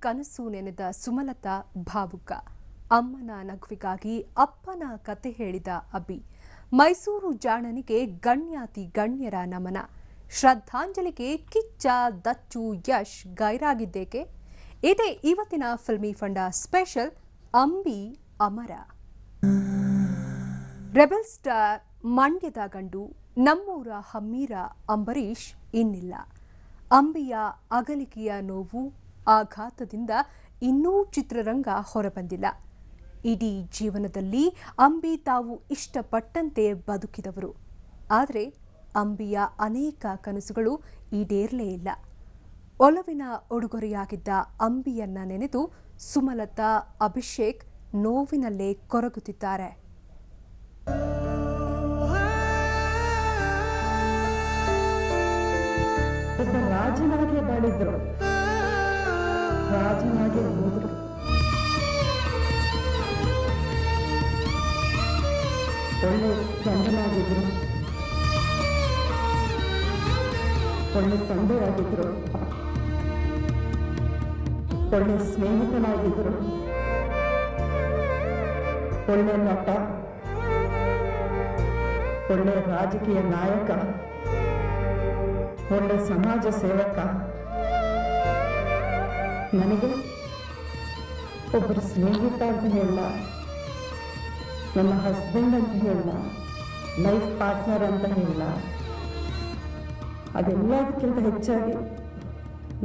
ಕನಸು ನೆನೆದ ಸುಮಲತಾ ಭಾವುಕ. ಅಮ್ಮನ ನಗುವಿಗಾಗಿ ಅಪ್ಪನ ಕತೆ ಹೇಳಿದ ಅಬಿ ಮೈಸೂರು ಜಾಣನಿಗೆ ಗಣ್ಯಾತಿ ಗಣ್ಯರ ನಮನ. ಶ್ರದ್ಧಾಂಜಲಿಗೆ ಕಿಚ್ಚ ದಚ್ಚು ಯಶ್ ಗೈರಾಗಿದ್ದೇಕೆ? ಇದೇ ಇವತ್ತಿನ ಫಿಲ್ಮಿ ಫಂಡ ಸ್ಪೆಷಲ್, ಅಂಬಿ ಅಮರ. ರೆಬೆಲ್ ಸ್ಟಾರ್ ಮಂಡ್ಯದ ಗಂಡು, ನಮ್ಮೂರ ಹಮ್ಮೀರ ಅಂಬರೀಷ್ ಇನ್ನಿಲ್ಲ. ಅಂಬಿಯ ಅಗಲಿಕೆಯ ನೋವು ಆಘಾತದಿಂದ ಇನ್ನೂ ಚಿತ್ರರಂಗ ಹೊರಬಂದಿಲ್ಲ. ಇಡೀ ಜೀವನದಲ್ಲಿ ಅಂಬಿ ತಾವು ಇಷ್ಟಪಟ್ಟಂತೆ ಬದುಕಿದವರು. ಆದರೆ ಅಂಬಿಯ ಅನೇಕ ಕನಸುಗಳು ಈಡೇರಲೇ ಇಲ್ಲ. ಒಲವಿನ ಉಡುಗೊರೆಯಾಗಿದ್ದ ಅಂಬಿಯನ್ನ ನೆನೆದು ಸುಮಲತಾ, ಅಭಿಷೇಕ್ ನೋವಿನಲ್ಲೇ ಕೊರಗುತ್ತಿದ್ದಾರೆ. ರಾಜನಾಗಿ ಬಾಳಿದ್ರು. ರಾಜನಾಗೆ ಹೋದ್ರು ಒಳ್ಳೆ ಗಂಡನಾಗಿದ್ರು ಒಳ್ಳೆ ತಂದೆಯಾಗಿದ್ರು ಒಳ್ಳೆ ಸ್ನೇಹಿತನಾಗಿದ್ರು ಒಳ್ಳೆ ನಟ ಒಳ್ಳೆ ರಾಜಕೀಯ ನಾಯಕ ಒಳ್ಳೆ ಸಮಾಜ ಸೇವಕ ನನಗೆ ಒಬ್ಬರು ಸ್ನೇಹಿತ ಅಂತ ಹೇಳ, ನನ್ನ ಹಸ್ಬೆಂಡ್ ಅಂತ ಹೇಳ ಲೈಫ್ ಪಾರ್ಟ್ನರ್ ಅಂತ ಹೇಳ, ಅದೆಲ್ಲದಕ್ಕಿಂತ ಹೆಚ್ಚಾಗಿ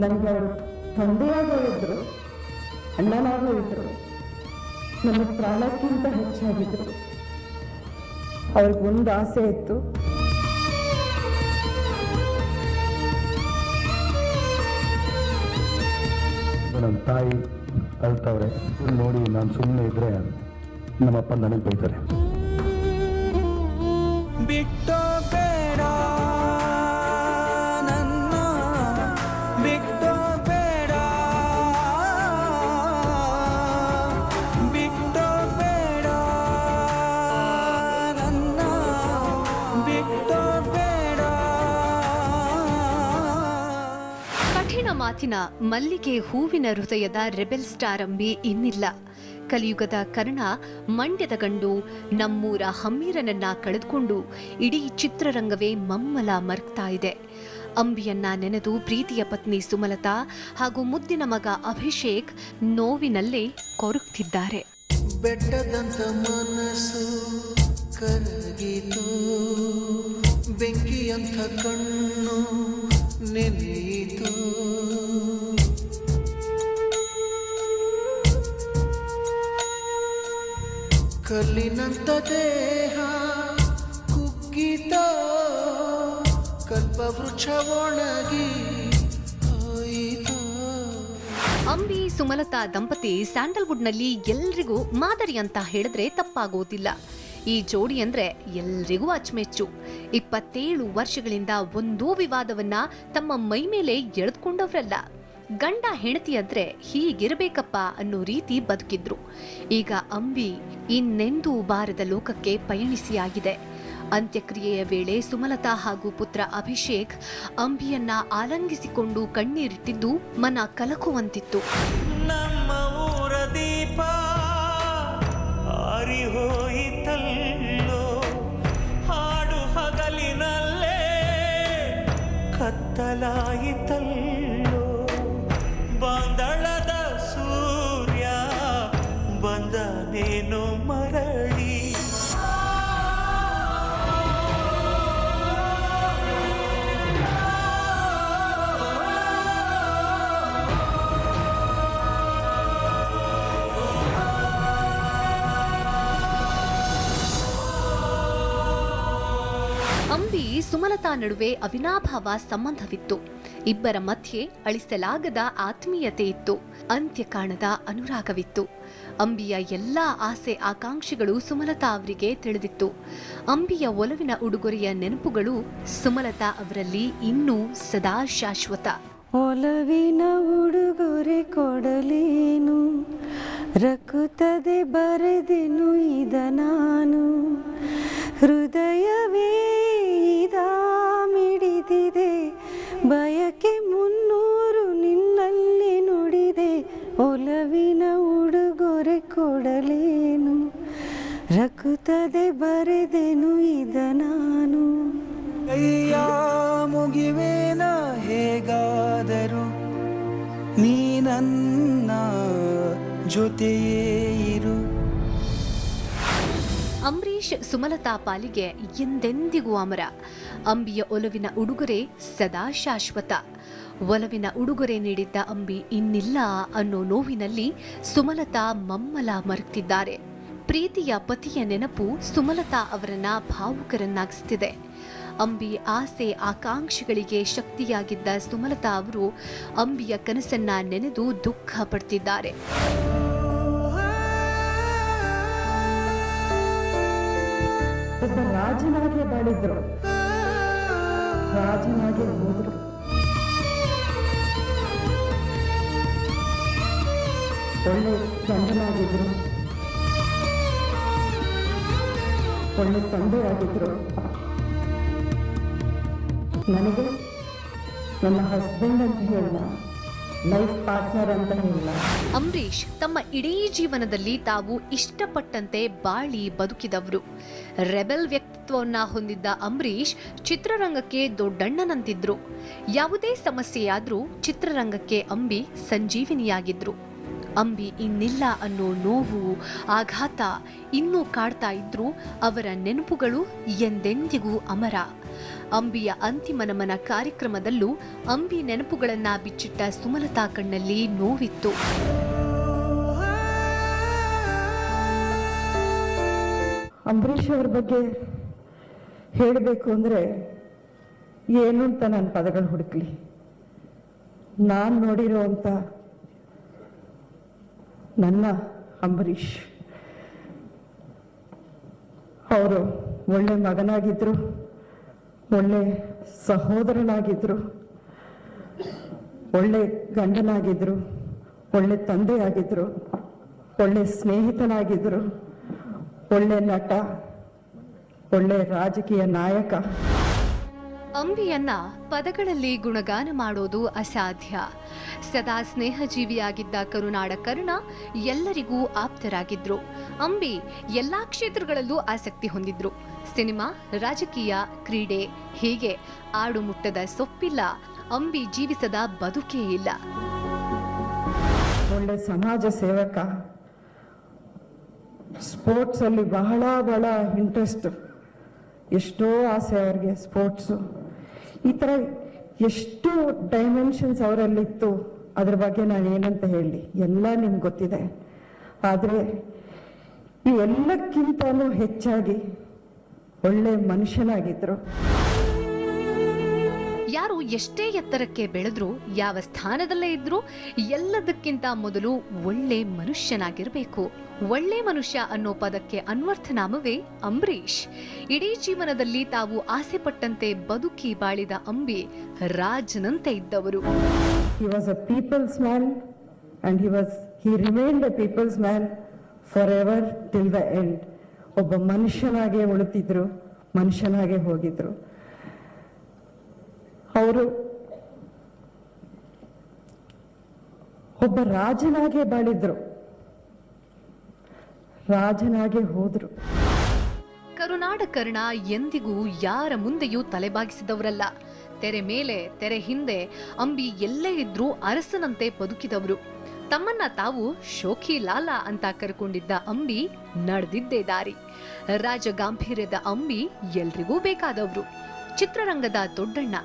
ನನಗೆ ಅವರು ಇದ್ದರು ಅಣ್ಣನಾಗೂ ಇದ್ದರು ನನ್ನ ಪ್ರಾಣಕ್ಕಿಂತ ಹೆಚ್ಚಾಗಿದ್ರು. ಅವ್ರಿಗೊಂದು ಆಸೆ ಇತ್ತು. ನನ್ನ ತಾಯಿ ಅಳ್ತವ್ರೆ ನೋಡಿ ನಾನು ಸುಮ್ಮನೆ ಇದ್ರೆ ನಮ್ಮಪ್ಪ ನನಗೆ ಬೈತಾರೆ. ಬಿಟ್ಟೋ ಮಾತಿನ ಮಲ್ಲಿಗೆ ಹೂವಿನ ಹೃದಯದ ರೆಬೆಲ್ ಸ್ಟಾರ್ ಅಂಬಿ ಇನ್ನಿಲ್ಲ. ಕಲಿಯುಗದ ಕರ್ಣ ಮಂಡ್ಯದ ಗಂಡು ನಮ್ಮೂರ ಹಮ್ಮೀರನನ್ನ ಕಳೆದುಕೊಂಡು ಇಡೀ ಚಿತ್ರರಂಗವೇ ಮಮ್ಮಲ ಮರ್ಕ್ತಾ ಇದೆ. ಅಂಬಿಯನ್ನ ನೆನೆದು ಪ್ರೀತಿಯ ಪತ್ನಿ ಸುಮಲತಾ ಹಾಗೂ ಮುದ್ದಿನ ಮಗ ಅಭಿಷೇಕ್ ನೋವಿನಲ್ಲೇ ಕೊರಗ್ತಿದ್ದಾರೆ. ಬೆಟ್ಟದಂತ ಮನಸ್ಸು ಕರಗಿತು. ಬೆಂಕಿಯಂಥ ಕಣ್ಣು ನೆನೆಯಿತು. ಕಲ್ಲಿನಂತ ದೇಹ ಕುಗ್ಗಿತ ಕಲ್ಪವೃಕ್ಷ ಒಣಗಿ ಅಂಬಿ, ಸುಮಲತಾ, ದಂಪತಿ ಸ್ಯಾಂಡಲ್ವುಡ್ನಲ್ಲಿ ಎಲ್ರಿಗೂ ಮಾದರಿ ಅಂತ ಹೇಳಿದ್ರೆ ತಪ್ಪಾಗೋದಿಲ್ಲ. ಈ ಜೋಡಿ ಅಂದ್ರೆ ಎಲ್ರಿಗೂ ಅಚ್ಚುಮೆಚ್ಚು. ಇಪ್ಪತ್ತೇಳು ವರ್ಷಗಳಿಂದ ಒಂದೂ ವಿವಾದವನ್ನ ತಮ್ಮ ಮೈ ಮೇಲೆ ಎಳೆದುಕೊಂಡವ್ರಲ್ಲ. ಗಂಡ ಹೆಂಡತಿ ಅಂದ್ರೆ ಹೀಗಿರಬೇಕಪ್ಪ ಅನ್ನೋ ರೀತಿ ಬದುಕಿದ್ರು. ಈಗ ಅಂಬಿ ಇನ್ನೆಂದೂ ಬಾರದ ಲೋಕಕ್ಕೆ ಪಯಣಿಸಿಯಾಗಿದೆ. ಅಂತ್ಯಕ್ರಿಯೆಯ ವೇಳೆ ಸುಮಲತಾ ಹಾಗೂ ಪುತ್ರ ಅಭಿಷೇಕ್ ಅಂಬಿಯನ್ನ ಆಲಂಗಿಸಿಕೊಂಡು ಕಣ್ಣೀರಿಟ್ಟಿದ್ದು ಮನ ಕಲಕುವಂತಿತ್ತು. ನಮ್ಮ ಊರ ದೀಪ ಹಾಡು ಹಗಲಿನಲ್ಲೇ ಕತ್ತಲಾಯಿತಲ್ಲೋ? ಸುಮಲತಾ ನಡುವೆ ಅವಿನಾಭಾವ ಸಂಬಂಧವಿತ್ತು. ಇಬ್ಬರ ಮಧ್ಯೆ ಅಳಿಸಲಾಗದ ಆತ್ಮೀಯತೆ ಇತ್ತು. ಅಂತ್ಯ ಕಾಣದ ಅನುರಾಗವಿತ್ತು. ಅಂಬಿಯ ಎಲ್ಲಾ ಆಸೆ ಆಕಾಂಕ್ಷೆಗಳು ಸುಮಲತಾ ಅವರಿಗೆ ತಿಳಿದಿತ್ತು. ಅಂಬಿಯ ಒಲವಿನ ಉಡುಗೊರೆಯ ನೆನಪುಗಳು ಸುಮಲತಾ ಅವರಲ್ಲಿ ಇನ್ನೂ ಸದಾ ಶಾಶ್ವತ. ಒಲವಿನ ಉಡುಗೊರೆ ಕೊಡಲೇನು? ರಕುತದೆ ಬರೆದೆನು ಇದ ನಾನು? ಹೃದಯವೇ ಮಿಡಿದಿದೆ, ಬಯಕೆ ಮುನ್ನೂರು ನಿನ್ನಲ್ಲಿ ನುಡಿದೆ, ಒಲವಿನ ಉಡುಗೊರೆ ಕೊಡಲೇನು, ರಕುತದೆ ಬರೆದೆನು ಇದ ನಾನು. ಕೈಯ ಮುಗಿವೇನ ಹೇಗಾದರೂ, ನೀ ನನ್ನ ಜೊತೆಯೇ ಇರು. ಸುಮಲತಾ ಪಾಲಿಗೆ ಎಂದೆಂದಿಗೂ ಅಮರ. ಅಂಬಿಯ ಒಲವಿನ ಉಡುಗೊರೆ ಸದಾ ಶಾಶ್ವತ. ಒಲವಿನ ಉಡುಗೊರೆ ನೀಡಿದ್ದ ಅಂಬಿ ಇನ್ನಿಲ್ಲ ಅನ್ನೋ ನೋವಿನಲ್ಲಿ ಸುಮಲತಾ ಮಮ್ಮಲ ಮರೆತಿದ್ದಾರೆ. ಪ್ರೀತಿಯ ಪತಿಯ ನೆನಪು ಸುಮಲತಾ ಅವರನ್ನ ಭಾವುಕರನ್ನಾಗಿಸುತ್ತಿದೆ ಅಂಬಿ ಆಸೆ ಆಕಾಂಕ್ಷೆಗಳಿಗೆ ಶಕ್ತಿಯಾಗಿದ್ದ ಸುಮಲತಾ ಅವರು ಅಂಬಿಯ ಕನಸನ್ನ ನೆನೆದು ದುಃಖ ಪಡ್ತಿದ್ದಾರೆ. ಒಬ್ಬ ರಾಜನಾಗೆ ಬಾಳಿದ್ರು. ರಾಜನಾಗೆ ಹೋದ್ರು. ಒಳ್ಳೆ ಚಂದನಾಗಿದ್ರು ಒಳ್ಳೆ ತಂದೆಯಾಗಿದ್ರು. ನನಗೆ ನನ್ನ ಹಸ್ಬೆಂಡ್ ಅಂತ ಹೇಳ ಲೈಫ್ ಪಾರ್ಟ್ನರ್ ಅಂತ ಇಲ್ಲ ಅಂಬರೀಷ್ ತಮ್ಮ ಇಡೀ ಜೀವನದಲ್ಲಿ ತಾವು ಇಷ್ಟಪಟ್ಟಂತೆ ಬಾಳಿ ಬದುಕಿದವರು. ರೆಬೆಲ್ ವ್ಯಕ್ತಿತ್ವವನ್ನ ಹೊಂದಿದ್ದ ಅಂಬರೀಷ್ ಚಿತ್ರರಂಗಕ್ಕೆ ದೊಡ್ಡಣ್ಣನಂತಿದ್ರು. ಯಾವುದೇ ಸಮಸ್ಯೆಯಾದ್ರೂ ಚಿತ್ರರಂಗಕ್ಕೆ ಅಂಬಿ ಸಂಜೀವಿನಿಯಾಗಿದ್ರು. ಅಂಬಿ ಇನ್ನಿಲ್ಲ ಅನ್ನೋ ನೋವು, ಆಘಾತ ಇನ್ನೂ ಕಾಡ್ತಾ ಇದ್ರೂ ಅವರ ನೆನಪುಗಳು ಎಂದೆಂದಿಗೂ ಅಮರ. ಅಂಬಿಯ ಅಂತಿಮ ನಮನ ಕಾರ್ಯಕ್ರಮದಲ್ಲೂ ಅಂಬಿ ನೆನಪುಗಳನ್ನ ಬಿಚ್ಚಿಟ್ಟ ಸುಮಲತಾ ಕಣ್ಣಲ್ಲಿ ನೋವಿತ್ತು. ಅಂಬರೀಷ್ ಅವ್ರ ಬಗ್ಗೆ ಹೇಳಬೇಕು ಅಂದರೆ ಏನು ಅಂತ ನಾನು ಪದಗಳು ಹುಡುಕ್ಲಿ. ನಾನು ನೋಡಿರೋವಂಥ ನನ್ನ ಅಂಬರೀಷ್. ಅವರು ಒಳ್ಳೆ ಮಗನಾಗಿದ್ದರು ಒಳ್ಳೆ ಸಹೋದರನಾಗಿದ್ದರು ಒಳ್ಳೆ ಗಂಡನಾಗಿದ್ದರು ಒಳ್ಳೆ ತಂದೆಯಾಗಿದ್ದರು ಒಳ್ಳೆ ಸ್ನೇಹಿತನಾಗಿದ್ದರು ಒಳ್ಳೆ ನಟ, ಒಳ್ಳೆ ರಾಜಕೀಯ ನಾಯಕ. ಅಂಬಿಯನ್ನ ಪದಗಳಲ್ಲಿ ಗುಣಗಾನ ಮಾಡೋದು ಅಸಾಧ್ಯ. ಸದಾ ಸ್ನೇಹಜೀವಿಯಾಗಿದ್ದ ಕರುನಾಡ ಕರುಣ ಎಲ್ಲರಿಗೂ ಆಪ್ತರಾಗಿದ್ರು. ಅಂಬಿ ಎಲ್ಲಾ ಕ್ಷೇತ್ರಗಳಲ್ಲೂ ಆಸಕ್ತಿ ಹೊಂದಿದ್ರು. ಸಿನಿಮಾ, ರಾಜಕೀಯ, ಕ್ರೀಡೆ ಹೀಗೆ ಆಡು ಮುಟ್ಟದ ಸೊಪ್ಪಿಲ್ಲ, ಅಂಬಿ ಜೀವಿಸದ ಬದುಕೇ ಇಲ್ಲ. ಒಳ್ಳೆ ಸಮಾಜ ಸೇವಕ. ಸ್ಪೋರ್ಟ್ಸ್ ಅಲ್ಲಿ ಬಹಳ ಬಹಳ ಇಂಟ್ರೆಸ್ಟ್ ಎಷ್ಟೋ ಆಸೆ ಅವ್ರಿಗೆ, ಸ್ಪೋರ್ಟ್ಸು. ಈ ಥರ ಎಷ್ಟು ಡೈಮೆನ್ಷನ್ಸ್ ಅವರಲ್ಲಿತ್ತು. ಅದ್ರ ಬಗ್ಗೆ ನಾನು ಏನಂತ ಹೇಳಿ. ಎಲ್ಲ ನಿಮ್ಗೆ ಗೊತ್ತಿದೆ. ಆದರೆ ಎಲ್ಲಕ್ಕಿಂತಲೂ ಹೆಚ್ಚಾಗಿ ಒಳ್ಳೆ ಮನುಷ್ಯನಾಗಿದ್ರು. ಯಾರು ಎಷ್ಟೇ ಎತ್ತರಕ್ಕೆ ಬೆಳೆದ್ರು, ಯಾವ ಸ್ಥಾನದಲ್ಲೇ ಇದ್ರೂ, ಎಲ್ಲದಕ್ಕಿಂತ ಮೊದಲು ಒಳ್ಳೆ ಮನುಷ್ಯನಾಗಿರಬೇಕು. ಒಳ್ಳೆ ಮನುಷ್ಯ ಅನ್ನೋ ಪದಕ್ಕೆ ಅನ್ವರ್ಥನಾಮವೇ ಅಂಬರೀಷ್. ಇಡೀ ಜೀವನದಲ್ಲಿ ತಾವು ಆಸೆ ಪಟ್ಟಂತೆ ಬದುಕಿ ಬಾಳಿದ ಅಂಬಿ ರಾಜನಂತೆ ಇದ್ದವರು. He was a people's man and he was, he remained a people's man forever till the end. ಒಬ್ಬ ಮನುಷ್ಯನಾಗೆ ಉಳಿತಿದ್ರು ಮನುಷ್ಯನಾಗೆ ಹೋಗಿದ್ರು. ಅವರು ಒಬ್ಬ ರಾಜನಾಗೆ ಬಾಳಿದ್ರು. ರಾಜನಾಗೆ ಹೋದ್ರು. ಕರುನಾಡ ಕರ್ಣ ಎಂದಿಗೂ ಯಾರ ಮುಂದೆಯೂ ತಲೆಬಾಗಿಸಿದವರಲ್ಲ. ತೆರೆ ಮೇಲೆ, ತೆರೆ ಹಿಂದೆ, ಅಂಬಿ ಎಲ್ಲೇ ಇದ್ರೂ ಅರಸನಂತೆ ಬದುಕಿದವರು. ತಮ್ಮನ್ನ ತಾವು ಶೋಖಿ ಲಾಲ ಅಂತ ಕರ್ಕೊಂಡಿದ್ದ ಅಂಬಿ ನಡೆದಿದ್ದೇ ದಾರಿ. ರಾಜ ಗಾಂಭೀರ್ಯದ ಅಂಬಿ ಎಲ್ರಿಗೂ ಬೇಕಾದವರು. ಚಿತ್ರರಂಗದ ದೊಡ್ಡಣ್ಣ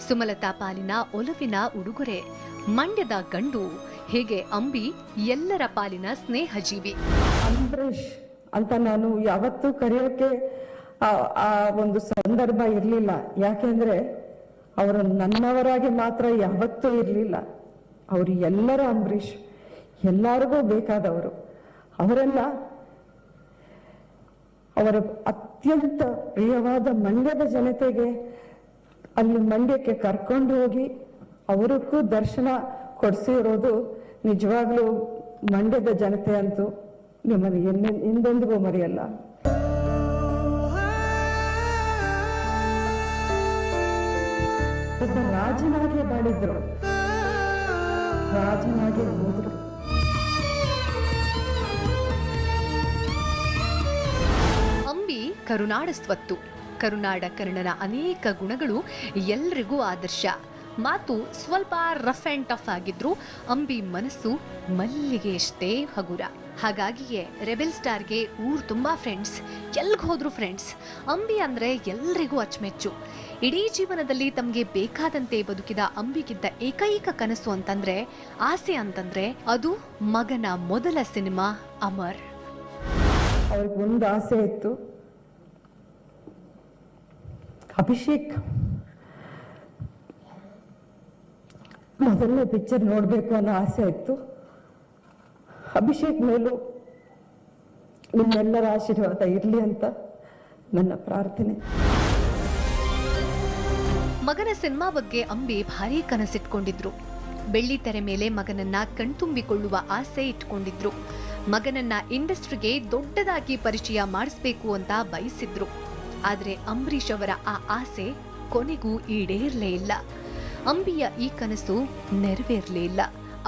ಸುಮಲತಾ ಪಾಲಿನ ಒಲವಿನ ಉಡುಗೊರೆ, ಮಂಡ್ಯದ ಗಂಡು, ಹೇಗೆ ಅಂಬಿ ಎಲ್ಲರ ಪಾಲಿನ ಸ್ನೇಹಜೀವಿ. ಅಂಬರೀಷ್ ಅಂತ ನಾನು ಯಾವತ್ತೂ ಕರೆಯೋಕೆ ಆ- ಆ ಒಂದು ಸಂದರ್ಭ ಇರಲಿಲ್ಲ. ಯಾಕೆಂದ್ರೆ ಅವರು ನನ್ನವರಾಗಿ ಮಾತ್ರ ಯಾವತ್ತೂ ಇರಲಿಲ್ಲ. ಅವರು ಎಲ್ಲರ ಅಂಬರೀಷ್, ಎಲ್ಲರಿಗೂ ಬೇಕಾದವರು. ಅವರೆಲ್ಲ ಅವರ ಅತ್ಯಂತ ಪ್ರಿಯವಾದ ಮಂಡ್ಯದ ಜನತೆಗೆ ಅಲ್ಲಿ ಮಂಡ್ಯಕ್ಕೆ ಕರ್ಕೊಂಡು ಹೋಗಿ ಅವರಕ್ಕೂ ದರ್ಶನ ಕೊಡಿಸಿರೋದು ನಿಜವಾಗ್ಲೂ ಮಂಡ್ಯದ ಜನತೆ ಅಂತೂ ನಿಮ್ಮನ್ನು ಎನ್ನ ಎಂದೆಂದಿಗೂ ಮರೆಯಲ್ಲ. ಒಬ್ಬ ರಾಜನಾಗೆ ಬಾಳಿದ್ರು. ರಾಜನಾಗೆ ಹೋದ್ರು. ಅಂಬಿ ಕರುನಾಡ ಸ್ವತ್ತು. ಕರುನಾಡ ಕರ್ಣನ ಅನೇಕ ಗುಣಗಳು ಎಲ್ರಿಗೂ ಆದರ್ಶ. ಮಾತು ಸ್ವಲ್ಪ ರಫ್ ಆ್ಯಂಡ್ ಟಫ್ ಆಗಿದ್ರು ಅಂಬಿ ಮನಸ್ಸು ಮಲ್ಲಿಗೆಯಷ್ಟೇ ಹಗುರ. ಹಾಗಾಗಿಯೇ ರೆಬೆಲ್ ಸ್ಟಾರ್ಗೆ ಊರ್ ತುಂಬಾ ಫ್ರೆಂಡ್ಸ್ ಎಲ್ಗೆ ಹೋದ್ರು ಫ್ರೆಂಡ್ಸ್ ಅಂಬಿ ಅಂದ್ರೆ ಎಲ್ರಿಗೂ ಅಚ್ಚುಮೆಚ್ಚು. ಇಡೀ ಜೀವನದಲ್ಲಿ ತಮಗೆ ಬೇಕಾದಂತೆ ಬದುಕಿದ ಅಂಬಿಗಿದ್ದ ಏಕೈಕ ಕನಸು ಅಂತಂದ್ರೆ, ಆಸೆ ಅಂತಂದ್ರೆ ಅದು ಮಗನ ಮೊದಲ ಸಿನಿಮಾ ಅಮರ್. ಅವ್ರಿಗೆ ಒಂದು ಆಸೆ ಇತ್ತು. ಅಭಿಷೇಕ್, ಮೊದಲನೇ ಪಿಕ್ಚರ್ ನೋಡಬೇಕು ಅನ್ನೋ ಆಸೆ ಇತ್ತು. ಅಭಿಷೇಕ್ ಮೇಲೂ ನಿಮ್ಮೆಲ್ಲರ ಆಶೀರ್ವಾದ ಇರಲಿ ಅಂತ ನನ್ನ ಪ್ರಾರ್ಥನೆ. ಮಗನ ಸಿನಿಮಾ ಬಗ್ಗೆ ಅಂಬಿ ಭಾರಿ ಕನಸಿಟ್ಕೊಂಡಿದ್ರು. ಬೆಳ್ಳಿ ತೆರೆ ಮೇಲೆ ಮಗನನ್ನ ಕಣ್ತುಂಬಿಕೊಳ್ಳುವ ಆಸೆ ಇಟ್ಕೊಂಡಿದ್ರು. ಮಗನನ್ನ ಇಂಡಸ್ಟ್ರಿಗೆ ದೊಡ್ಡದಾಗಿ ಪರಿಚಯ ಮಾಡಿಸ್ಬೇಕು ಅಂತ ಬಯಸಿದ್ರು. ಆದ್ರೆ ಅಂಬರೀಷ್ ಅವರ ಆ ಆಸೆ ಕೊನೆಗೂ ಈಡೇರಲೇ ಇಲ್ಲ. ಅಂಬಿಯ ಈ ಕನಸು ನೆರವೇರಲೇ ಇಲ್ಲ.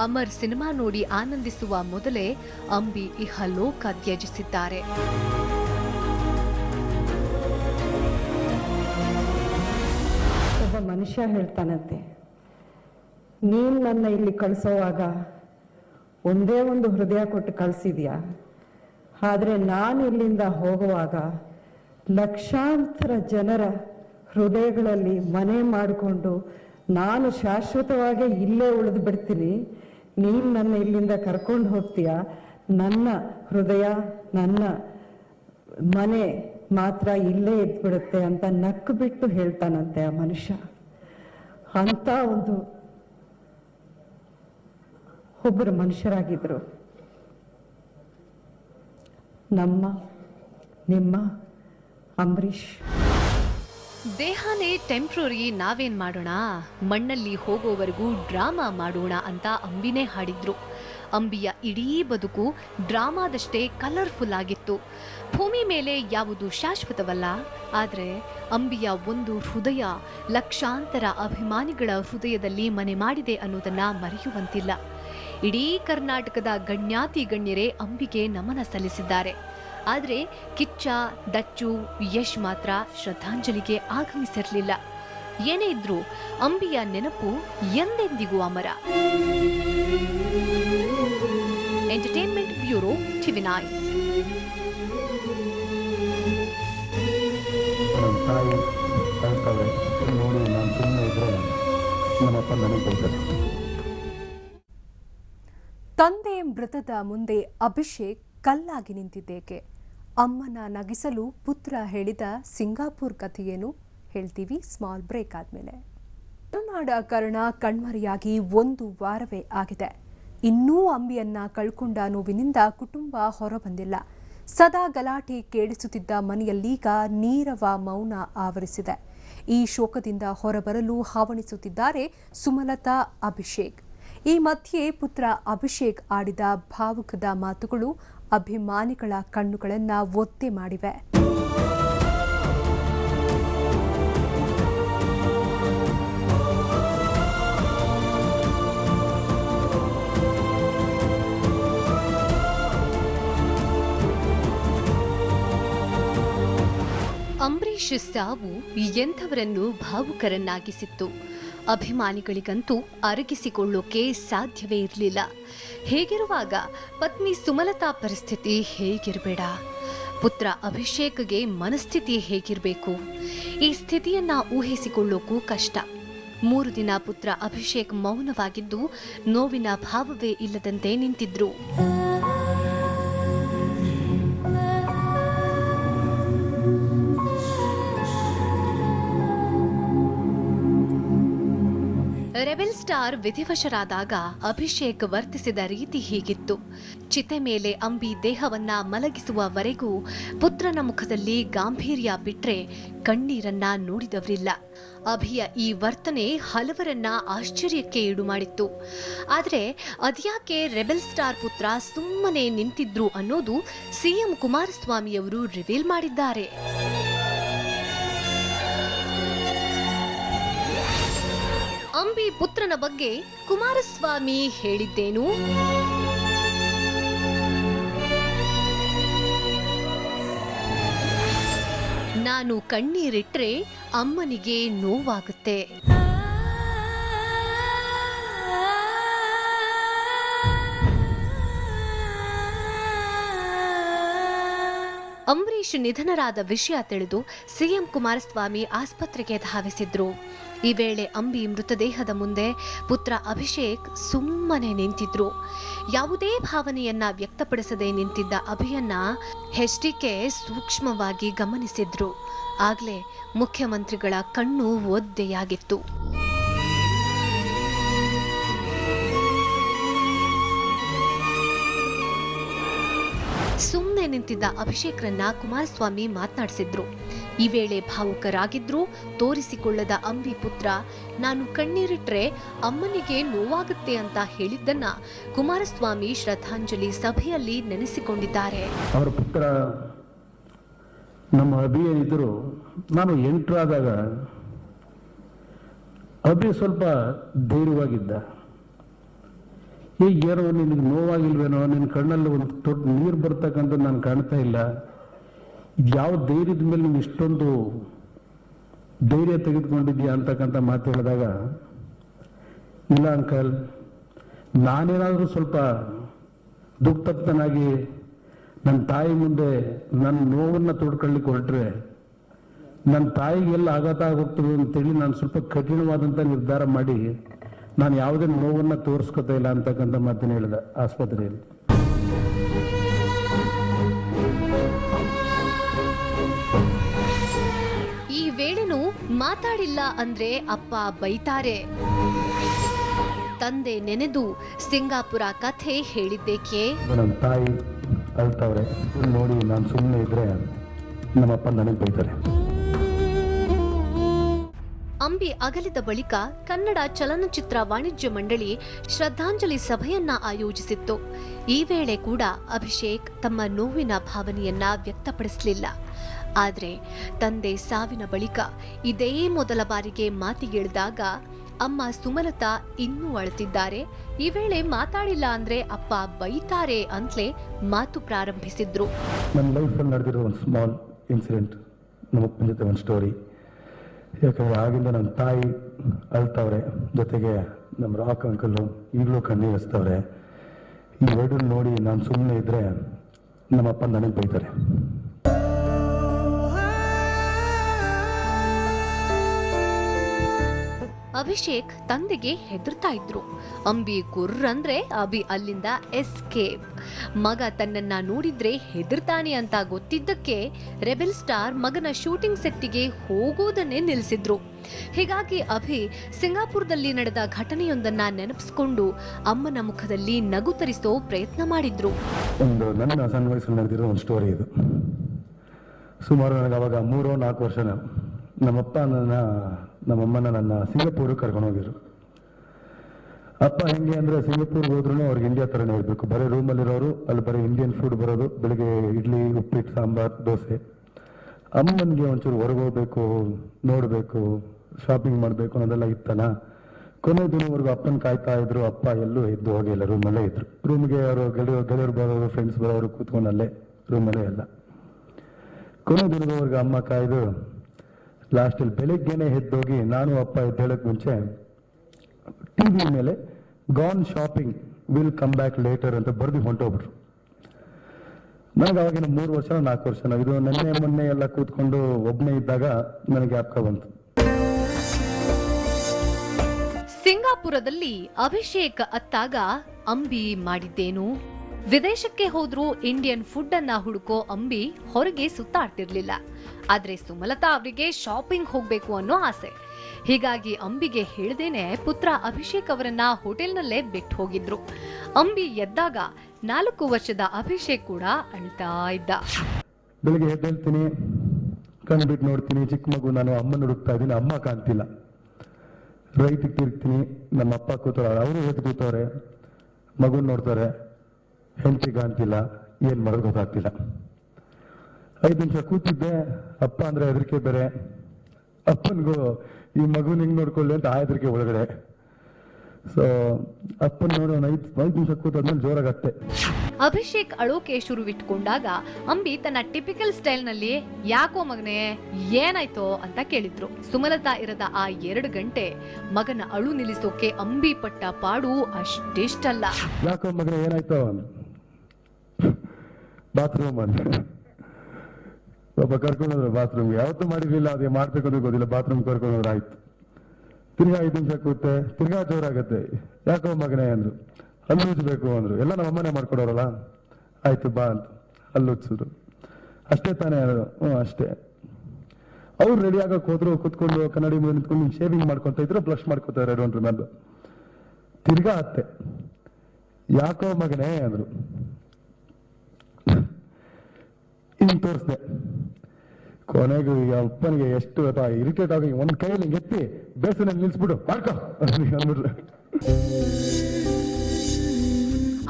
ಅಮರ್ ಸಿನಿಮಾ ನೋಡಿ ಆನಂದಿಸುವ ಮೊದಲೇ ಅಂಬಿ ಇಹಲೋಕ ತ್ಯಜಿಸಿದ್ದಾರೆ. ಒಬ್ಬ ಮನುಷ್ಯ ಹೇಳ್ತಾನಂತೆ, ನೀನು ನನ್ನ ಇಲ್ಲಿ ಕಳಿಸೋವಾಗ ಒಂದೇ ಒಂದು ಹೃದಯ ಕೊಟ್ಟು ಕಳಿಸಿದ್ಯಾ? ಆದರೆ ನಾನು ಇಲ್ಲಿಂದ ಹೋಗುವಾಗ ಲಕ್ಷಾಂತರ ಜನರ ಹೃದಯಗಳಲ್ಲಿ ಮನೆ ಮಾಡಿಕೊಂಡು ನಾನು ಶಾಶ್ವತವಾಗಿ ಇಲ್ಲೇ ಉಳಿದು ಬಿಡ್ತೀನಿ. ನೀನು ನನ್ನ ಇಲ್ಲಿಂದ ಕರ್ಕೊಂಡು ಹೋಗ್ತೀಯ? ನನ್ನ ಹೃದಯ, ನನ್ನ ಮನೆ ಮಾತ್ರ ಇಲ್ಲೇ ಇದ್ಬಿಡುತ್ತೆ ಅಂತ ನಕ್ಕು ಬಿಟ್ಟು ಹೇಳ್ತಾನಂತೆ ಆ ಮನುಷ್ಯ. ಅಂತ ಒಂದು ಒಬ್ಬರು ಮನುಷ್ಯರಾಗಿದ್ರು. ನಮ್ಮ, ನಿಮ್ಮ ಅಂಬರೀಷ್. ದೇಹನೇ ಟೆಂಪ್ರರಿ ನಾವೇನ್ ಮಾಡೋಣ? ಮಣ್ಣಲ್ಲಿ ಹೋಗೋವರೆಗೂ ಡ್ರಾಮಾ ಮಾಡೋಣ ಅಂತ ಅಂಬಿನೇ ಹಾಡಿದ್ರು. ಅಂಬಿಯ ಇಡೀ ಬದುಕು ಡ್ರಾಮಾದಷ್ಟೇ ಕಲರ್ಫುಲ್ ಆಗಿತ್ತು. ಭೂಮಿ ಮೇಲೆ ಯಾವುದು ಶಾಶ್ವತವಲ್ಲ, ಆದರೆ ಅಂಬಿಯ ಒಂದು ಹೃದಯ ಲಕ್ಷಾಂತರ ಅಭಿಮಾನಿಗಳ ಹೃದಯದಲ್ಲಿ ಮನೆ ಮಾಡಿದೆ ಅನ್ನೋದನ್ನು ಮರೆಯುವಂತಿಲ್ಲ. ಇಡೀ ಕರ್ನಾಟಕದ ಗಣ್ಯಾತಿ ಗಣ್ಯರೇ ಅಂಬಿಗೆ ನಮನ ಸಲ್ಲಿಸಿದ್ದಾರೆ. ಆದರೆ ಕಿಚ್ಚ, ದಚ್ಚು, ಯಶ್ ಮಾತ್ರ ಶ್ರದ್ಧಾಂಜಲಿಗೆ ಆಗಮಿಸಿರಲಿಲ್ಲ. ಏನೇ ಇದ್ರೂ ಅಂಬಿಯ ನೆನಪು ಎಂದೆಂದಿಗೂ ಅಮರ. ಎಂಟರ್ಟೈನ್ಮೆಂಟ್ ಬ್ಯೂರೋ ಬೈತಾರೆ ತಂದೆ ಮೃತದ ಮುಂದೆ ಅಭಿಷೇಕ್ ಕಲ್ಲಾಗಿ ನಿಂತಿದ್ದೇಕೆ? ಅಮ್ಮನ ನಗಿಸಲು ಪುತ್ರ ಹೇಳಿದ ಸಿಂಗಾಪುರ್ ಕಥೆಯೇನು? ಹೇಳ್ತೀವಿ ಸ್ಮಾಲ್ ಬ್ರೇಕ್ ಆದ್ಮೇಲೆ. ಕರುನಾಡ, ಕರ್ಣ, ಕಣ್ಮರೆಯಾಗಿ ಒಂದು ವಾರವೇ ಆಗಿದೆ. ಇನ್ನೂ ಅಂಬಿಯನ್ನ ಕಳ್ಕೊಂಡ ನೋವಿನಿಂದ ಕುಟುಂಬ ಹೊರಬಂದಿಲ್ಲ. ಸದಾ ಗಲಾಟೆ ಕೇಳಿಸುತ್ತಿದ್ದ ಮನೆಯಲ್ಲೀಗ ನೀರವ ಮೌನ ಆವರಿಸಿದೆ. ಈ ಶೋಕದಿಂದ ಹೊರಬರಲು ಹಾವಣಿಸುತ್ತಿದ್ದಾರೆ ಸುಮಲತಾ, ಅಭಿಷೇಕ್. ಈ ಮಧ್ಯೆ ಪುತ್ರ ಅಭಿಷೇಕ್ ಆಡಿದ ಭಾವುಕದ ಮಾತುಗಳು ಅಭಿಮಾನಿಗಳ ಕಣ್ಣುಗಳನ್ನ ಒತ್ತಿ ಮಾಡಿವೆ. ಅಂಬರೀಷ್ ಸಾವು ಎಂಥವರನ್ನು ಭಾವುಕರನ್ನಾಗಿಸಿತ್ತು. ಅಭಿಮಾನಿಗಳಿಗಂತೂ ಅರಗಿಸಿಕೊಳ್ಳೋಕೆ ಸಾಧ್ಯವೇ ಇರಲಿಲ್ಲ. ಹೇಗಿರುವಾಗ ಪತ್ನಿ ಸುಮಲತಾ ಪರಿಸ್ಥಿತಿ ಹೇಗಿರಬೇಡ? ಪುತ್ರ ಅಭಿಷೇಕ್ಗೆ ಮನಸ್ಥಿತಿ ಹೇಗಿರಬೇಕು? ಈ ಸ್ಥಿತಿಯನ್ನ ಊಹಿಸಿಕೊಳ್ಳೋಕು ಕಷ್ಟ. ಮೂರು ದಿನ ಪುತ್ರ ಅಭಿಷೇಕ್ ಮೌನವಾಗಿದ್ದು ನೋವಿನ ಭಾವವೇ ಇಲ್ಲದಂತೆ ನಿಂತಿದ್ರು. ರೆಬೆಲ್ ಸ್ಟಾರ್ ವಿಧಿವಶರಾದಾಗ ಅಭಿಷೇಕ್ ವರ್ತಿಸಿದ ರೀತಿ ಹೀಗಿತ್ತು. ಚಿತೆ ಮೇಲೆ ಅಂಬಿ ದೇಹವನ್ನ ಮಲಗಿಸುವವರೆಗೂ ಪುತ್ರನ ಮುಖದಲ್ಲಿ ಗಾಂಭೀರ್ಯ ಬಿಟ್ರೆ ಕಣ್ಣೀರನ್ನ ನೋಡಿದವರಿಲ್ಲ. ಅಭಿಯ ಈ ವರ್ತನೆ ಹಲವರನ್ನ ಆಶ್ಚರ್ಯಕ್ಕೆ ಈಡು ಮಾಡಿತ್ತು ಆದರೆ ಅದ್ಯಾಕೆ ರೆಬೆಲ್ ಸ್ಟಾರ್ ಪುತ್ರ ಸುಮ್ಮನೆ ನಿಂತಿದ್ರು ಅನ್ನೋದು ಸಿಎಂ ಕುಮಾರಸ್ವಾಮಿಯವರು ರಿವೀಲ್ ಮಾಡಿದ್ದಾರೆ. ಅಂಬಿ ಪುತ್ರನ ಬಗ್ಗೆ ಕುಮಾರಸ್ವಾಮಿ ಹೇಳಿದ್ದೇನು? ನಾನು ಕಣ್ಣೀರಿಟ್ರೆ ಅಮ್ಮನಿಗೆ ನೋವಾಗುತ್ತೆ. ಅಂಬರೀಷ್ ನಿಧನರಾದ ವಿಷಯ ತಿಳಿದು ಸಿಎಂ ಕುಮಾರಸ್ವಾಮಿ ಆಸ್ಪತ್ರೆಗೆ ಧಾವಿಸಿದ್ರು. ಈ ವೇಳೆ ಅಂಬಿ ಮೃತದೇಹದ ಮುಂದೆ ಪುತ್ರ ಅಭಿಷೇಕ್ ಸುಮ್ಮನೆ ನಿಂತಿದ್ರು. ಯಾವುದೇ ಭಾವನೆಯನ್ನ ವ್ಯಕ್ತಪಡಿಸದೆ ನಿಂತಿದ್ದ ಅಭಿಯನ್ನ ಹೆಚ್ಡಿಕೆ ಸೂಕ್ಷ್ಮವಾಗಿ ಗಮನಿಸಿದ್ರು. ಆಗ್ಲೇ ಮುಖ್ಯಮಂತ್ರಿಗಳ ಕಣ್ಣು ಒದ್ದೆಯಾಗಿತ್ತು. ಸುಮ್ಮನೆ ನಿಂತಿದ್ದ ಅಭಿಷೇಕ್ರನ್ನ ಕುಮಾರಸ್ವಾಮಿ ಮಾತನಾಡಿಸಿದ್ರು. ಈ ವೇಳೆ ಭಾವುಕರಾಗಿದ್ರು ತೋರಿಸಿಕೊಳ್ಳದ ಅಂಬಿ ಪುತ್ರ, ನಾನು ಕಣ್ಣೀರಿಟ್ರೆ ಅಮ್ಮನಿಗೆ ನೋವಾಗುತ್ತೆ ಅಂತ ಹೇಳಿದ್ದನ್ನ ಕುಮಾರಸ್ವಾಮಿ ಶ್ರದ್ಧಾಂಜಲಿ ಸಭೆಯಲ್ಲಿ ನೆನೆಸಿಕೊಂಡಿದ್ದಾರೆ. ಅವರ ಪುತ್ರ, ನಮ್ಮ ಅಭಿ ಏನಿದ್ರು ನಾನು ಎಂಟ್ರಾದಾಗ ಅಭಿ ಸ್ವಲ್ಪ ಧೈರ್ಯವಾಗಿದ್ದ. ಈಗ ಏನೋ ನಿನಗೆ ನೋವಾಗಿಲ್ವೇನೋ, ನಿನ್ನ ಕಣ್ಣಲ್ಲಿ ಒಂದು ದೊಡ್ಡ ನೀರು ಬರ್ತಕ್ಕಂಥದ್ದು ನಾನು ಕಾಣ್ತಾ ಇಲ್ಲ. ಇದು ಯಾವ ಧೈರ್ಯದ ಮೇಲೆ ನೀವು ಇಷ್ಟೊಂದು ಧೈರ್ಯ ತೆಗೆದುಕೊಂಡಿದ್ಯಾ ಅಂತಕ್ಕಂಥ ಮಾತು ಹೇಳಿದಾಗ, ಇಲ್ಲ ಅಂಕಲ್, ನಾನೇನಾದರೂ ಸ್ವಲ್ಪ ದುಃಖತಪ್ತನಾಗಿ ನನ್ನ ತಾಯಿ ಮುಂದೆ ನನ್ನ ನೋವನ್ನು ತೋಡ್ಕೊಳ್ಳಿಕ್ಕೆ ಹೊರಟ್ರೆ, ನನ್ನ ತಾಯಿಗೆ ಎಲ್ಲ ಆಘಾತ ಆಗೋಗ್ತದೆ ಅಂತೇಳಿ ನಾನು ಸ್ವಲ್ಪ ಕಠಿಣವಾದಂಥ ನಿರ್ಧಾರ ಮಾಡಿ ನಾನು ಯಾವುದೇ ನೋವನ್ನು ತೋರಿಸ್ಕೊತಾ ಇಲ್ಲ ಅಂತಕ್ಕಂಥ ಮಾತನ್ನು ಹೇಳಿದೆ ಆಸ್ಪತ್ರೆಯಲ್ಲಿ. ಮಾತಾಡಿಲ್ಲ ಅಂದ್ರೆ ಅಪ್ಪ ಬೈತಾರೆ. ತಂದೆ ನೆನೆದು ಸಿಂಗಾಪುರ ಕಥೆ ಹೇಳಿದ್ದೇಕೆ? ನನ್ನ ತಾಯಿ ಅಳ್ತಾವ್ರೆ ನೋಡಿ ನಾನು ಸುಮ್ಮನೆ ಇದ್ರೆ ನಮ್ಮಪ್ಪ ನನಗೆ ಬೈತಾರೆ. ಅಂಬಿ ಅಗಲಿದ ಬಳಿಕ ಕನ್ನಡ ಚಲನಚಿತ್ರ ವಾಣಿಜ್ಯ ಮಂಡಳಿ ಶ್ರದ್ಧಾಂಜಲಿ ಸಭೆಯನ್ನ ಆಯೋಜಿಸಿತ್ತು. ಈ ವೇಳೆ ಕೂಡ ಅಭಿಷೇಕ್ ತಮ್ಮ ನೋವಿನ ಭಾವನೆಯನ್ನ ವ್ಯಕ್ತಪಡಿಸಲಿಲ್ಲ. ಆದರೆ ತಂದೆ ಸಾವಿನ ಬಳಿಕ ಇದೇ ಮೊದಲ ಬಾರಿಗೆ ಮಾತಿಗಿಳಿದಾಗ ಅಮ್ಮ ಸುಮಲತಾ ಇನ್ನೂ ಅಳ್ತಿದ್ದಾರೆ. ಈ ವೇಳೆ ಮಾತಾಡಿಲ್ಲ ಅಂದ್ರೆ ಅಪ್ಪ ಬೈತಾರೆ ಅಂತಲೇ ಮಾತು ಪ್ರಾರಂಭಿಸಿದ್ರು. ನನ್ನ ಲೈಫಲ್ಲಿ ನಡೆದಿರೋ ಒಂದು ಸ್ಮಾಲ್ ಇನ್ಸಿಡೆಂಟ್ ನಮ್ಮ ಜೊತೆ ಒಂದು ಸ್ಟೋರಿ ಯಾಕಂದರೆ ಆಗಿಂದ ನನ್ನ ತಾಯಿ ಅಳ್ತವ್ರೆ, ಜೊತೆಗೆ ನಮ್ಮ ರಾಕ್ ಅಂಕಲ್ಲು ಈಗಲೂ ಕಣ್ಣೀರು ಹಚ್ತವ್ರೆ. ಇವೆರಡನ್ನ ನೋಡಿ ನಾನು ಸುಮ್ಮನೆ ಇದ್ದರೆ ನಮ್ಮಪ್ಪ ನನಗೆ ಬೈತಾರೆ. ಅಭಿಷೇಕ್ ತಂದೆಗೆ ಹೆದರ್ತಾ ಇದ್ರು. ಅಂಬಿ ಗುರ್ರಂದ್ರೆ ಅಭಿ ಅಲ್ಲಿಂದ ಎಸ್ಕೇಪ್. ಮಗ ತನ್ನನ್ನ ನೋಡಿದ್ರೆ ಹೆದರ್ತಾನೆ ಅಂತ ಗೊತ್ತಿದ್ದಕ್ಕೆ ರೆಬೆಲ್ ಸ್ಟಾರ್ ಮಗನ ಶೂಟಿಂಗ್ ಸೆಟ್ಟಿಗೆ ಹೋಗೋದನ್ನೇ ನಿಲ್ಲಿಸಿದ್ರು ಹೀಗಾಗಿ ಅಭಿ ಸಿಂಗಾಪುರದಲ್ಲಿ ನಡೆದ ಘಟನೆಯೊಂದನ್ನ ನೆನಪಿಸಿಕೊಂಡು ಅಮ್ಮನ ಮುಖದಲ್ಲಿ ನಗು ತರಿಸೋ ಪ್ರಯತ್ನ ಮಾಡಿದ್ರು. ಒಂದು ನನ್ನ ಸಣ್ಣ ವಯಸ್ಸಲ್ಲಿ ಒಂದು ಸ್ಟೋರಿ ಇದು. ಸುಮಾರು ನನಗೆ ಅವಾಗ ಮೂರೋ ನಾಲ್ಕು ವರ್ಷ ನಮ್ಮಪ್ಪ ನನ್ನ ನಮ್ಮಮ್ಮನ ನನ್ನ ಸಿಂಗಪೂರಿಗೆ ಕರ್ಕೊಂಡು ಹೋಗಿದ್ರು. ಅಪ್ಪ ಹೆಂಗೆ ಅಂದರೆ ಸಿಂಗಪೂರ್ಗೆ ಹೋದ್ರೂ ಅವ್ರಿಗೆ ಇಂಡಿಯಾ ಥರನೇ ಇರಬೇಕು. ಬರೀ ರೂಮಲ್ಲಿರೋರು ಅಲ್ಲಿ ಬರೀ ಇಂಡಿಯನ್ ಫುಡ್ ಬರೋದು, ಬೆಳಿಗ್ಗೆ ಇಡ್ಲಿ, ಉಪ್ಪಿಟ್ಟು, ಸಾಂಬಾರ್, ದೋಸೆ. ಅಮ್ಮನಿಗೆ ಒಂಚೂರು ಹೊರಗೆ ಹೋಗ್ಬೇಕು, ನೋಡಬೇಕು ಶಾಪಿಂಗ್ ಮಾಡಬೇಕು ಅನ್ನೋದೆಲ್ಲ ಇತ್ತಲ್ಲ. ಕೊನೆ ದಿನವರೆಗೂ ಅಪ್ಪನ ಕಾಯ್ತಾ ಇದ್ರು, ಅಪ್ಪ ಎಲ್ಲೂ ಎದ್ದು ಹೋಗಿಲ್ಲ ರೂಮಲ್ಲೇ ಇದ್ರು. ರೂಮ್ಗೆ ಅವರು ಗೆಳೆಯರು ಗೆಳೆಯರು ಬರೋರು ಫ್ರೆಂಡ್ಸ್ ಬರೋರು ಕೂತ್ಕೊಂಡಲ್ಲೇ ರೂಮಲ್ಲೇ ಎಲ್ಲ. ಕೊನೆ ದಿನದವರೆಗೂ ಅಮ್ಮ ಕಾಯ್ದು ಲಾಸ್ಟಲ್ಲಿ ಬೆಳಿಗ್ಗೆನೆ ಎದ್ದೋಗಿ ನಾನು ಅಪ್ಪ ಎದ್ದೇಳಕ್ಕೆ ಮುಂಚೆ ಟಿ ವಿ ಮೇಲೆ gone shopping will come back later ಅಂತ ಬರೆದು ಹೊಂಟೋಗ್ಬಿಟ್ರು. ನನಗೆ ಅವಾಗಿನ ಮೂರು ವರ್ಷ, ನಾಲ್ಕು ವರ್ಷ ಇದು ನೆನ್ನೆ, ಮೊನ್ನೆ ಎಲ್ಲ ಕೂತ್ಕೊಂಡು ಒಬ್ಬನೇ ಇದ್ದಾಗ ನನಗೆ ಅಪ್ಪ ಬಂತು. ಸಿಂಗಾಪುರದಲ್ಲಿ ಅಭಿಷೇಕ್ ಅತ್ತಾಗ ಅಂಬಿ ಮಾಡಿದ್ದೇನು? ವಿದೇಶಕ್ಕೆ ಹೋದ್ರೂ ಇಂಡಿಯನ್ ಫುಡ್ ಅನ್ನ ಹುಡುಕೋ ಅಂಬಿ ಹೊರಗೆ ಸುತ್ತಾಡ್ತಿರ್ಲಿಲ್ಲ. ಆದ್ರೆ ಸುಮಲತಾ ಅವರಿಗೆ ಶಾಪಿಂಗ್ ಹೋಗ್ಬೇಕು ಅನ್ನೋ ಆಸೆ. ಹೀಗಾಗಿ ಅಂಬಿಗೆ ಹೇಳ್ದೇನೆ ಪುತ್ರ ಅಭಿಷೇಕ್ ಅವರನ್ನ ಹೋಟೆಲ್ನಲ್ಲೇ ಬಿಟ್ಟು ಹೋಗಿದ್ರು. ಅಂಬಿ ಎದ್ದಾಗ ನಾಲ್ಕು ವರ್ಷದ ಅಭಿಷೇಕ್ ಕೂಡ ಅಳ್ತಾ ಇದ್ದ. ಬೆಳಿಗ್ಗೆ ಎದ್ದೇಳ್ತೀನಿ ಕಣ್ಣು ಬಿಟ್ಟು ನೋಡ್ತೀನಿ, ಚಿಕ್ಕ ಮಗು ನಾನು ಅಮ್ಮನ ಹುಡುಕ್ತಾ ಇದ್ದೀನಿ, ಅಮ್ಮ ಕಾಣ್ತಿಲ್ಲ. ರೈತಿಗೆ ತಿರುಗ್ತೀನಿ, ನಮ್ಮ ಅಪ್ಪ ಕೂತವ್ರೆ, ಅವರು ಎದ್ದು ಕೂತವ್ರೆ ಮಗು ನೋಡ್ತಾರೆ. ಹೆಂಡತಿ ಅಂತಿಲ್ಲ ಏನು ಮಾಡೋದು ಗೊತ್ತಾಗ್ತಿಲ್ಲ ಐದು ನಿಮಿಷ ಕೂತಿದ್ದೆ ಅಪ್ಪ ಅಂದ್ರೆ ಹೆದರಿಕೆ ಬೇರೆ. ಅಪ್ಪನಿಗೂ ಈ ಮಗುನ ಹಿಂಗೆ ನೋಡ್ಕೊಳ್ಳಿ ಅಂತ ಆ ಹೆದರಿಕೆ ಒಳಗಡೆ. ಸೊ ಅಪ್ಪನ ನೋಡಿ ಒಂದು ಐದು ಐದು ನಿಮಿಷ ಕೂತಾದ್ಮೇಲೆ ಜೋರಾಗತ್ತೆ. ಅಭಿಷೇಕ್ ಅಳೋಕೆ ಶುರುವಿಟ್ಕೊಂಡಾಗ ಅಂಬಿ ತನ್ನ ಟಿಪಿಕಲ್ ಸ್ಟೈಲ್ನಲ್ಲಿ ಯಾಕೋ ಮಗನೇ ಏನಾಯ್ತೋ? ಅಂತ ಕೇಳಿದ್ರು. ಸುಮಲತಾ ಇರದ ಆ ಎರಡು ಗಂಟೆ ಮಗನ ಅಳು ನಿಲ್ಲಿಸೋಕೆ ಅಂಬಿ ಪಟ್ಟ ಪಾಡು ಅಷ್ಟಿಷ್ಟಲ್ಲ. ಯಾಕೋ ಮಗನೇ ಏನಾಯ್ತು? ಬಾತ್ರೂಮ್ ಅಂತ ಒಬ್ಬ ಕರ್ಕೊಂಡೋದ್ರು ಬಾತ್ರೂಮ್ಗೆ ಯಾವತ್ತೂ ಮಾಡಿರ್ಲಿಲ್ಲ, ಅದೇ ಮಾಡ್ಬೇಕು ಅಂತ ಗೊತ್ತಿಲ್ಲ ಬಾತ್ರೂಮ್ ಕರ್ಕೊಂಡ್ರು ಆಯ್ತು. ತಿರ್ಗಾ ಐದು ನಿಮಿಷ ಕೂತೆ, ತಿರ್ಗಾ ಜೋರಾಗತ್ತೆ. ಯಾಕೋ ಮಗನೇ ಅಂದ್ರು. ಅಲ್ಲಿ ಉಜ್ಬೇಕು ಅಂದ್ರು. ಎಲ್ಲ ನಮ್ಮ ಅಮ್ಮನೇ ಮಾಡ್ಕೊಡೋರಲ್ಲ? ಆಯ್ತು ಬಾ ಅಂತ. ಅಲ್ಲಿ ಉಜ್ಸಿದ್ರು ಅಷ್ಟೇ ತಾನೇ ಅನ್ನೋದು ಹ್ಞೂ ಅಷ್ಟೇ. ಅವ್ರು ರೆಡಿ ಆಗಕ್ ಹೋದ್ರು, ಕುತ್ಕೊಂಡು ಕನ್ನಡಿ ಮುಂದೆ ನಿಂತ್ಕೊಂಡು ಶೇವಿಂಗ್ ಮಾಡ್ಕೊತಾ ಇದ್ರು ಬ್ಲಶ್ ಮಾಡ್ಕೊತಾರೆ ಒಂದು ರಿಮೆಂಬರ್ ತಿರ್ಗಾ ಅತ್ತೆ. ಯಾಕೋ ಮಗನೇ ಅಂದ್ರು. ಹಿಂಗ್ ತೋರಿಸ್ದೆ ಕೊನೆಗೂ ಈಗ ಅಪ್ಪನಿಗೆ ಎಷ್ಟು ಇರಿಟೇಟ್ ಆಗಿ ಒಂದ್ ಕೈಯಲ್ಲಿ ಎತ್ತಿ ಬೇಸನಲ್ಲಿ ನಿಲ್ಸ್ಬಿಡು ಮಾಡ್ಕೋ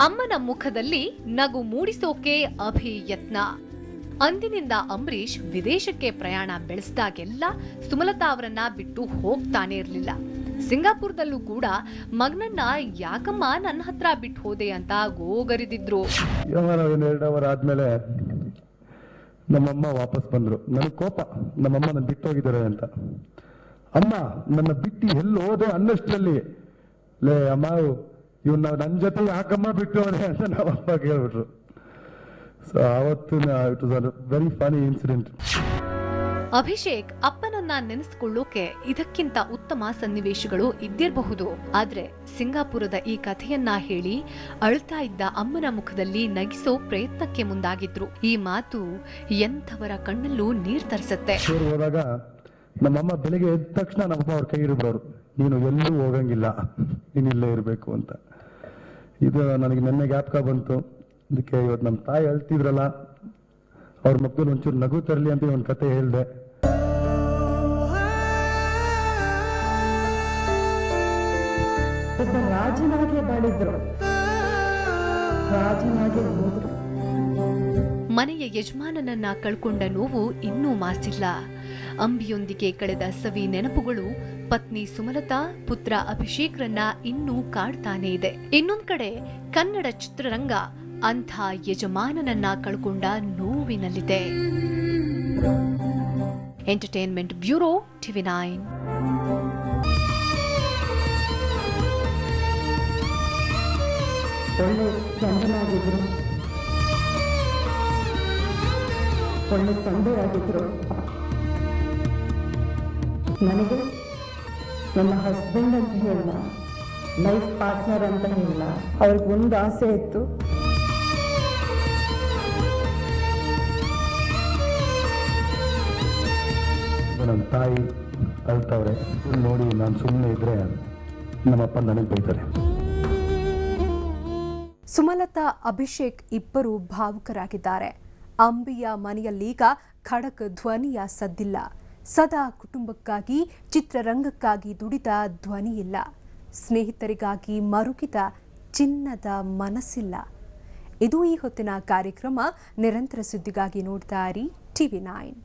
ಅಮ್ಮನ ಮುಖದಲ್ಲಿ ನಗು ಮೂಡಿಸೋಕೆ ಅಭಿ ಯತ್ನ ಅಂದಿನಿಂದ ಅಂಬರೀಷ್ ವಿದೇಶಕ್ಕೆ ಪ್ರಯಾಣ ಬೆಳೆಸಿದಾಗೆಲ್ಲ ಸುಮಲತಾ ಅವರನ್ನ ಬಿಟ್ಟು ಹೋಗ್ತಾನೆ ಇರಲಿಲ್ಲ. ಸಿಂಗಾಪುರದಲ್ಲೂ ಕೂಡ ಮಗನನ್ನ ಯಾಕಮ್ಮ ನನ್ನ ಹತ್ರ ಬಿಟ್ಟು ಹೋದೆ ಅಂತ ಗೋಗರಿದಿದ್ರು. ಎರಡು ಅವರ್ ಆದ್ಮೇಲೆ ನಮ್ಮಮ್ಮ ವಾಪಸ್ ಬಂದ್ರು. ನನಗೆ ಕೋಪ. ನಮ್ಮಮ್ಮ ನನ್ನ ಬಿಟ್ಟೋಗಿದ್ದಾರೆ ಅಂತ. ಅಮ್ಮ ನನ್ನ ಬಿಟ್ಟು ಎಲ್ಲಿ ಹೋದೆ ಅನ್ನಷ್ಟರಲ್ಲಿ? ಲೇ ಅಮ್ಮ ಇವ್ನ ನನ್ನ ಜೊತೆ ಯಾಕಮ್ಮ ಬಿಟ್ಟು ಹೋದೆ ಅಂತ ನಮ್ಮ ಅಪ್ಪ ಕೇಳ್ಬಿಟ್ರು. ಸೊ ಆವತ್ತು it was very funny incident Abhishek ಅಪ್ಪನನ್ನ ನೆನೆಸ್ಕೊಳ್ಳೋಕೆ ಇದಕ್ಕಿಂತ ಉತ್ತಮ ಸನ್ನಿವೇಶಗಳು ಇದ್ದಿರಬಹುದು. ಆದ್ರೆ ಸಿಂಗಾಪುರದ ಈ ಕಥೆಯನ್ನ ಹೇಳಿ ಅಳ್ತಾ ಇದ್ದ ಅಮ್ಮನ ಮುಖದಲ್ಲಿ ನಗಿಸೋ ಪ್ರಯತ್ನಕ್ಕೆ ಮುಂದಾಗಿದ್ರು. ಈ ಮಾತು ಎಂಥವರ ಕಣ್ಣಲ್ಲೂ ನೀರ್ ತರಿಸುತ್ತೆ. ಹೋದಾಗ ನಮ್ಮಮ್ಮ ಬೆಳಿಗ್ಗೆ ಎದ್ದ ತಕ್ಷಣ ನಮ್ಮಪ್ಪ ಅವ್ರ ಕೈ ಹಿಡಿದವರು, ನೀನು ಎಲ್ಲೂ ಹೋಗಂಗಿಲ್ಲ, ನೀನು ಇಲ್ಲೇ ಇರಬೇಕು ಅಂತ. ಇದು ನನಗೆ ನೆನ್ನೆ ಜ್ಞಾಪಕ ಬಂತು. ಅದಕ್ಕೆ ಇವತ್ತು ನಮ್ಮ ತಾಯಿ ಅಳ್ತಿದ್ರಲ್ಲ ಅವ್ರ ಮಕ್ಕಳು ಒಂಚೂರು ನಗು ತರಲಿ ಅಂತ ಒಂದು ಕತೆ ಹೇಳ್ದೆ. ಒಬ್ಬ ರಾಜನಾಗೆ ಬಾಳಿದ್ರು. ರಾಜನಾಗೆ ಹೋದ್ರು. ಮನೆಯ ಯಜಮಾನನನ್ನ ಕಳ್ಕೊಂಡ ನೋವು ಇನ್ನೂ ಮಾಸಿಲ್ಲ. ಅಂಬಿಯೊಂದಿಗೆ ಕಳೆದ ಸವಿ ನೆನಪುಗಳು, ಪತ್ನಿ ಸುಮಲತಾ, ಪುತ್ರ ಅಭಿಷೇಕ್ರನ್ನ ಇನ್ನೂ ಕಾಡ್ತಾನೇ ಇದೆ. ಇನ್ನೊಂದ್ ಕಡೆ ಕನ್ನಡ ಚಿತ್ರರಂಗ ಅಂಥ ಯಜಮಾನನನ್ನ ಕಳ್ಕೊಂಡ ನೋವಿನಲ್ಲಿದೆ. Entertainment bureau TV nine. ಒಳ್ಳೆ ಗಂಡನಾಗಿದ್ರು. ಒಳ್ಳೆ ತಂದೆಯಾಗಿದ್ರು. ನನಗೆ ನನ್ನ ಹಸ್ಬೆಂಡ್ ಅಂತ ಹೇಳ ಲೈಫ್ ಪಾರ್ಟ್ನರ್ ಅಂತ ಹೇಳ ಅವ್ರಿಗೆ ಒಂದು ಆಸೆ ಇತ್ತು. ನನ್ನ ತಾಯಿ ಅಳ್ತವ್ರೆ. ನೋಡಿ, ನಾನು ಸುಮ್ಮನೆ ಇದ್ರೆ ನಮ್ಮಪ್ಪ ನನಗೆ ಬೈತಾರೆ. ಸುಮಲತಾ, ಅಭಿಷೇಕ್ ಇಬ್ಬರು ಭಾವುಕರಾಗಿದ್ದಾರೆ. ಅಂಬಿಯ ಮನೆಯಲ್ಲೀಗ ಖಡಕ್ ಧ್ವನಿಯ ಸದ್ದಿಲ್ಲ. ಸದಾ ಕುಟುಂಬಕ್ಕಾಗಿ, ಚಿತ್ರರಂಗಕ್ಕಾಗಿ ದುಡಿದ ಧ್ವನಿಯಿಲ್ಲ. ಸ್ನೇಹಿತರಿಗಾಗಿ ಮರುಗಿದ ಚಿನ್ನದ ಮನಸ್ಸಿಲ್ಲ. ಇದು ಈ ಹೊತ್ತಿನ ಕಾರ್ಯಕ್ರಮ. ನಿರಂತರ ಸುದ್ದಿಗಾಗಿ ನೋಡ್ತಾ ಟಿವಿ ನೈನ್.